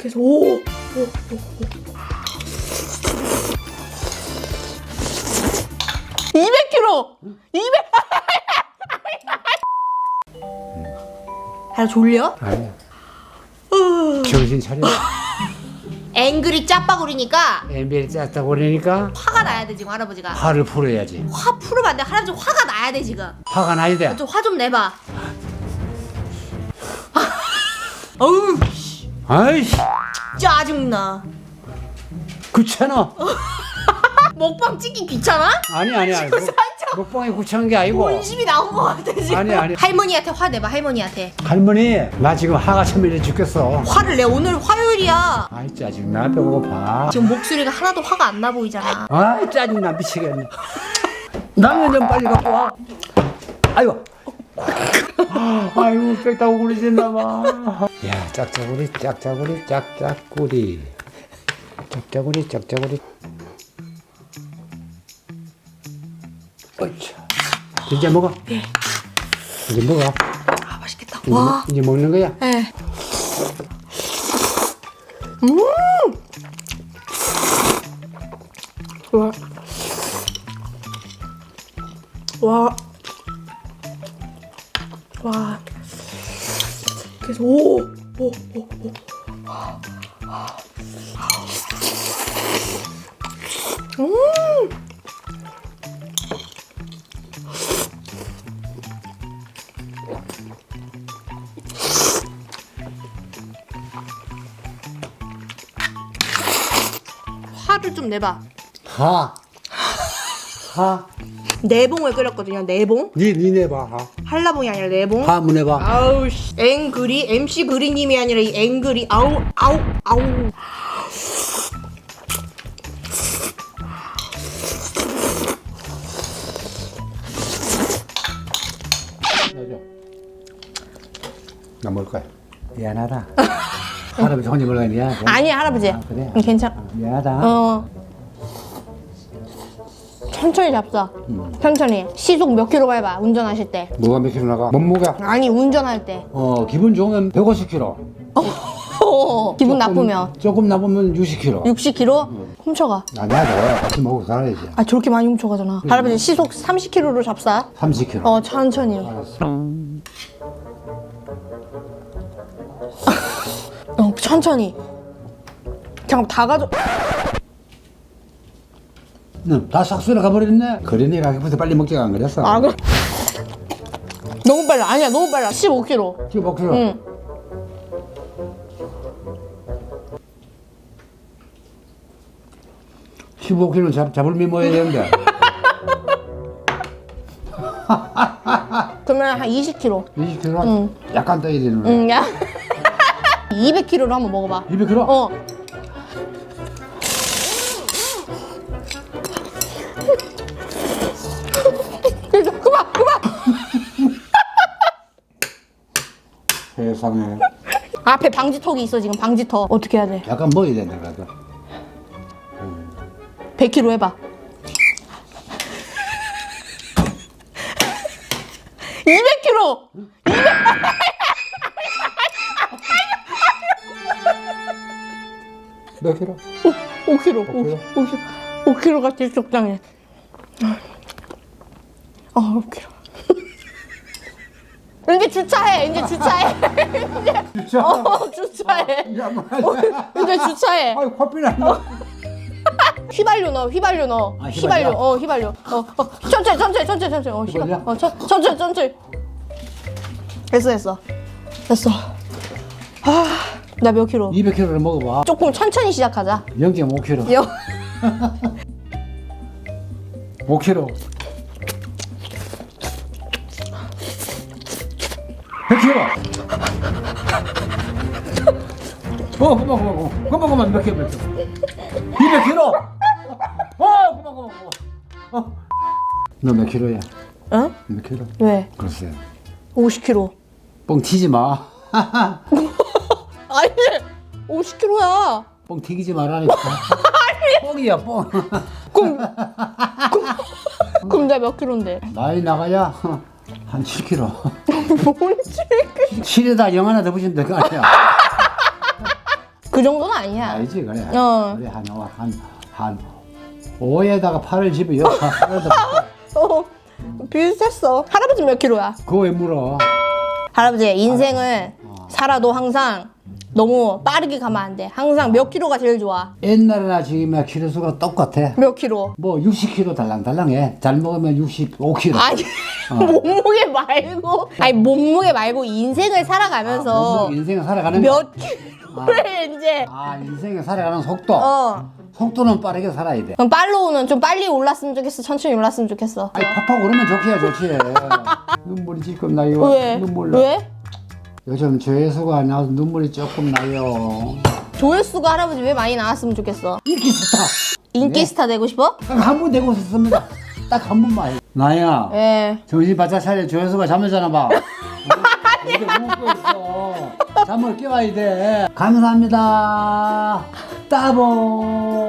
그래서 오, 오, 오, 오. 200kg! 200! 하나 졸려? 아니야. 정신 차려. 앵그리 짜파구리니까 MBL 짰다고 그러니까 화가 나야 돼 지금 할아버지가 화를 풀어야지. 화 풀으면 안돼 할아버지 화가 나야 돼 지금 화가 나야 돼. 좀 화 좀 내봐 어우 아이씨, 짜증나 귀찮아. 먹방 찍기 귀찮아? 아니 아니 아니. 살짝 먹방에 귀찮은 게 아니고. 본심이 나온 것 같아 지금 아니, 아니. 할머니한테 화 내봐 할머니한테 할머니, 나 지금 화가 천밀해 죽겠어. 화를 내 오늘 화요일이야 아이 짜증 나 배고파. 지금 목소리가 하나도 화가 안 나 보이잖아 아이 짜증 나 미치겠네. 라면 좀 빨리 갖고 와. 아이고. 아이고 뺐다고 그러셨나 봐. 야 짝짝구리 짝짝구리 짝짝구리 짝짝구리 짝짝구리. 어이차. 이제 먹어. 이제 먹어. 아 맛있겠다 이제, 먹- 이제 먹는 거야. 예. 음. 와. 와. 와. 그래서 오, 오, 오, 오. 음. 화를 좀 내봐. 하. 하. 내봉을 끓였거든요. 내봉. 니 니네 봐. 하. 한라봉이 아니라 내봉. 하 문해 봐. 아우 씨. 앵그리 MC 그리님이 아니라 이 앵그리 아우 아우 아우. 나 먹을 거야. 미안하다. 할아버지 혼자 먹으니까 미안하다. 아니 할아버지. 아, 그래? 응, 괜찮아. 미안하다. 어. 천천히 잡사. 천천히. 시속 몇 킬로 밟아 운전하실 때. 뭐가 몇 킬로 나가? 몸무게? 아니 운전할 때. 어 기분 좋으면 150킬로. 어, 기분 나쁘면 조금 나쁘면 60킬로. 60kg 훔쳐가. 아니야, 너 같이 먹고 살아야지. 아 저렇게 많이 훔쳐가잖아. 할아버지 시속 30km로 잡사. 30킬로. 어 천천히. 어 천천히. 잠깐 다 가져. 응, 다 싹쓸이 가버렸네. 그러니 가기부터 빨리 먹자가 안 그랬어. 아 그럼. 너무 빨라. 아니야 너무 빨라. 15km. 15킬로. 응. 십오 킬로 잡, 잡을면 뭐 해야 되는데. 그러면 한 20km. 20킬로? 응. 약간 떠야 되는 거야. 응 야. 200km로 한번 먹어봐. 200킬로? 어. 세상에. 앞에 방지턱이 있어 지금 방지턱. 어떻게 해야 돼? 약간 먹어야 된다, 그래도. 100km 해봐. 200km. 몇 킬로? 5kg. 5kg? 5kg. 5kg가 제일 적당해. 어, 5kg. 이제 주차해. 이제 주차해. 진짜? 어, 주차해. 야, 뭐. 이제 주차해. 아이, 커피 나. 휘발유 넣어. 휘발유 넣어. 아, 휘발유. 휘발유? 어, 휘발유. 어, 어. 천천히, 천천히, 천천히, 천천히. 어, 휘발. 휘발유야? 어, 천, 천천히, 천천히. 됐어, 됐어. 됐어. 아, 나 몇 킬로? 200킬로를 먹어봐. 조금 천천히 시작하자. 0.5킬로. 여. 5 킬로. 100킬로. 어, 그만, 그만, 그만. 그만, 그만, 몇 킬로, 몇 킬로. 200킬로. 어, 그만, 그만, 그만. 어. 너몇 킬로야? 응? 몇 킬로? 왜? 글쎄. 50킬로. 뻥 튀지 마. 아니, 50킬로야. 뻥 튀기지 말라니까. 뻥이야, 뻥. 그럼, 그럼 몇 킬로인데? 나이 나가야 한 7킬로. 뭔지. 7에다 영 하나 더 붙이면 될거 아니야. 그 정도는 아니야. 알지 그래. 어. 그래 한한한 5에다가 8을 집어 여 어, 비슷했어. 할아버지 몇 킬로야? 그거 왜 물어? 할아버지 인생을 어. 살아도 항상 너무 빠르게 가면 안 돼. 항상 몇 킬로가 제일 좋아? 옛날이나 지금이나 키로수가 똑같아. 몇 킬로? 뭐 60kg 달랑달랑해. 잘 먹으면 65kg. 아니 어. 몸무게 말고 아니 몸무게 말고 인생을 살아가면서 아, 인생을 살아가는 몇 킬로를 이제 아 인생을 살아가는 속도. 어 속도는 빠르게 살아야 돼. 그럼 팔로우는 좀 빨리 올랐으면 좋겠어 천천히 올랐으면 좋겠어 아니 팍팍 오르면 좋기야 좋지. 눈물이 지금 나요. 왜? 눈물 나. 왜? 요즘 조회수가 나와서 눈물이 조금 나요. 조회수가 할아버지 왜 많이 나왔으면 좋겠어 인기 스타. 인기 네. 스타 되고 싶어? 딱 한 번 되고 싶습니다. 딱 한 번만. 나야. 예 정신 바짝 차려 조회수가 잠을 자나 봐. 이제 웃고 있어. 잠을 깨워야 돼. 감사합니다. 따봉.